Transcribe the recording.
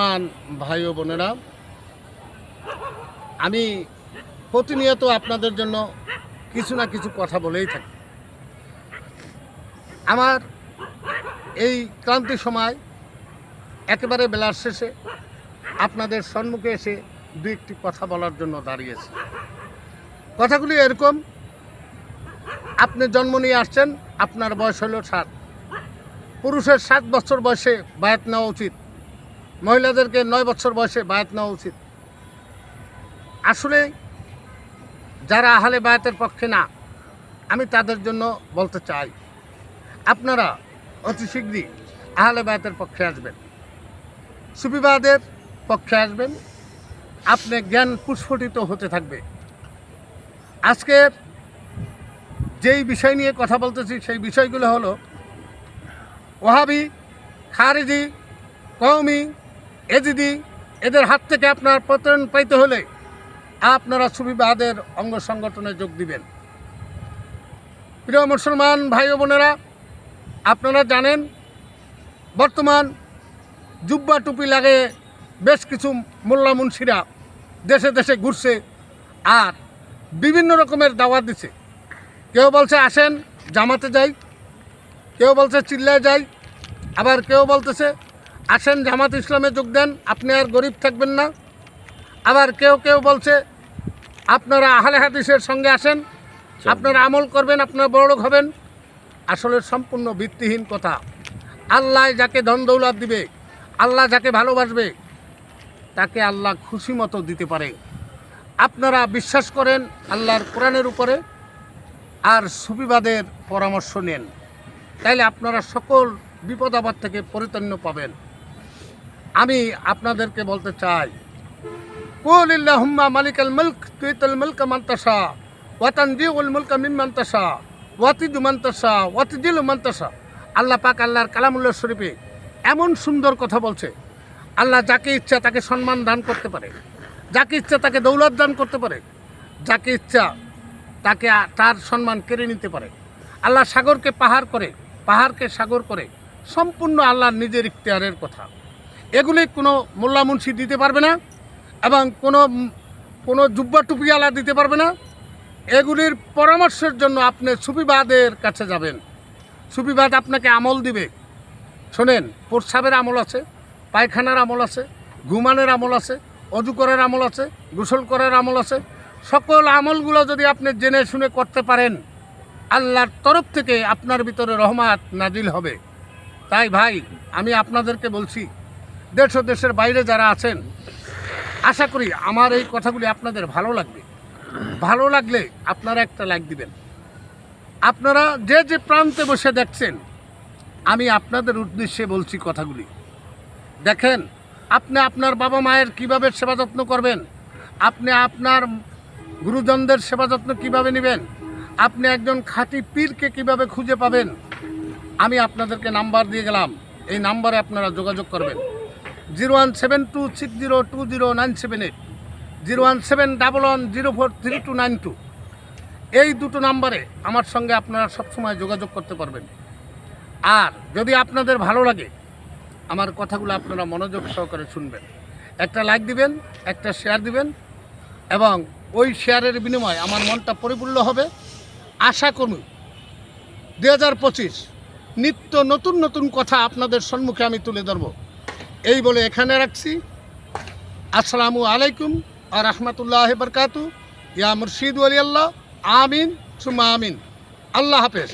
মান ভাই ও বোনেরা, আমি প্রতিনিয়ত আপনাদের জন্য কিছু না কিছু কথা বলেই থাকি। আমার এই ক্রান্তি সময় একেবারে বেলার শেষে আপনাদের সম্মুখে এসে দু একটি কথা বলার জন্য দাঁড়িয়েছি। কথাগুলি এরকম, আপনি জন্ম নিয়ে আসছেন, আপনার বয়স হলো সাত। পুরুষের সাত বছর বয়সে বায়াত নেওয়া উচিত। মহিলাদেরকে নয় বছর বয়সে বায়াত নেওয়া উচিত। আসলে যারা আহলে বায়াতের পক্ষে না, আমি তাদের জন্য বলতে চাই, আপনারা অতি শীঘ্রই আহলে বায়াতের পক্ষে আসবেন। সুবিবাদের পক্ষে আসবেন। আপনি জ্ঞান পুস্ফটিত হতে থাকবে। আজকের যেই বিষয় নিয়ে কথা বলতেছি, সেই বিষয়গুলো হলো, ওহাবি, খারিজি কওমি এজিদি এদের হাত থেকে আপনার পতন পাইতে হলে আপনারা সুবিবাদের অঙ্গ সংগঠনে যোগ দিবেন। প্রিয় মুসলমান ভাই বোনেরা, আপনারা জানেন, বর্তমান জুব্বা টুপি লাগে বেশ কিছু মোল্লা মুন্সিরা দেশে দেশে ঘুরছে আর বিভিন্ন রকমের দাওয়াত দিছে। কেউ বলছে আসেন, জামাতে যাই, কেউ বলছে চিল্লায় যাই, আবার কেউ বলতেছে আসেন জামাত ইসলামে যোগ দেন আপনি আর গরিব থাকবেন না। আবার কেউ কেউ বলছে আপনারা আহলে হাদিসের সঙ্গে আসেন আপনারা আমল করবেন আপনারা বড় লোক হবেন। আসলে সম্পূর্ণ ভিত্তিহীন কথা। আল্লাহ যাকে ধন দৌলত দিবে আল্লাহ যাকে ভালোবাসবে তাকে আল্লাহ খুশি মতো দিতে পারে। আপনারা বিশ্বাস করেন আল্লাহর কোরআনের উপরে আর সুবিবাদের পরামর্শ নেন। তাইলে আপনারা সকল বিপদ আপদ থেকে পরিত্রাণ পাবেন। আমি আপনাদেরকে বলতে চাই ইল্লাহুম্মা মালিকাল মুলক, তুইতুল মুলক মান তাশা, ওয়া মুলক মিম্মান তাশা, ওয়া তুযু মান তাশা, ওয়া তুজিলু মান তাশা। আল্লাহ পাক আল্লাহর কালামুল্লাহ শরীফে এমন সুন্দর কথা বলছে, আল্লাহ যাকে ইচ্ছা তাকে সম্মান দান করতে পারে, যাকে ইচ্ছা তাকে দৌলত দান করতে পারে, যাকে ইচ্ছা তাকে তার সম্মান কেড়ে নিতে পারে। আল্লাহ সাগরকে পাহাড় করে, পাহাড়কে সাগর করে, সম্পূর্ণ আল্লাহর নিজের ইখতিয়ারের কথা। এগুলি কোনো মোল্লা মুন্সি দিতে পারবে না এবং কোনো কোনো জুব্বা টুপিওয়ালা দিতে পারবে না। এগুলির পরামর্শের জন্য আপনি সুফিবাদের কাছে যাবেন। সুফিবাদ আপনাকে আমল দিবে। শোনেন, প্রস্রাবের আমল আছে, পায়খানার আমল আছে, ঘুমানোর আমল আছে, অজু করার আমল আছে, গোসল করার আমল আছে। সকল আমলগুলো যদি আপনি জেনে শুনে করতে পারেন, আল্লাহর তরফ থেকে আপনার ভিতরে রহমাত নাজিল হবে। তাই ভাই, আমি আপনাদেরকে বলছি দেশ ও দেশের বাইরে যারা আছেন, আশা করি আমার এই কথাগুলি আপনাদের ভালো লাগবে। ভালো লাগলে আপনারা একটা লাইক দিবেন। আপনারা যে যে প্রান্তে বসে দেখছেন, আমি আপনাদের উদ্দেশ্যে বলছি কথাগুলি। দেখেন, আপনি আপনার বাবা মায়ের কীভাবে সেবা যত্ন করবেন? আপনি আপনার গুরুজনদের সেবা যত্ন কীভাবে নেবেন? আপনি একজন খাঁটি পীরকে কীভাবে খুঁজে পাবেন? আমি আপনাদেরকে নাম্বার দিয়ে গেলাম। এই নাম্বারে আপনারা যোগাযোগ করবেন। Zero one seven two six zero two zero nine seven eight, zero one seven double one zero four three two nine two. এই দুটো নাম্বারে আমার সঙ্গে আপনারা সবসময় যোগাযোগ করতে পারবেন। আর যদি আপনাদের ভালো লাগে, আমার কথাগুলো আপনারা মনোযোগ সহকারে শুনবেন। একটা লাইক দিবেন, একটা শেয়ার দিবেন, এবং ওই শেয়ারের বিনিময়ে আমার মনটা পরিপূর্ণ হবে। আশা করুন দু হাজার পঁচিশ নিত্য নতুন নতুন কথা আপনাদের সম্মুখে আমি তুলে ধরব। এই বলে এখানে রাখছি। আসসালামু আলাইকুম আর রহমতুল্লাহ বরকাতু। ইয়া মুর্শিদ আলী আল্লাহ। আমিন সুমা আমিন। আল্লাহ হাফেজ।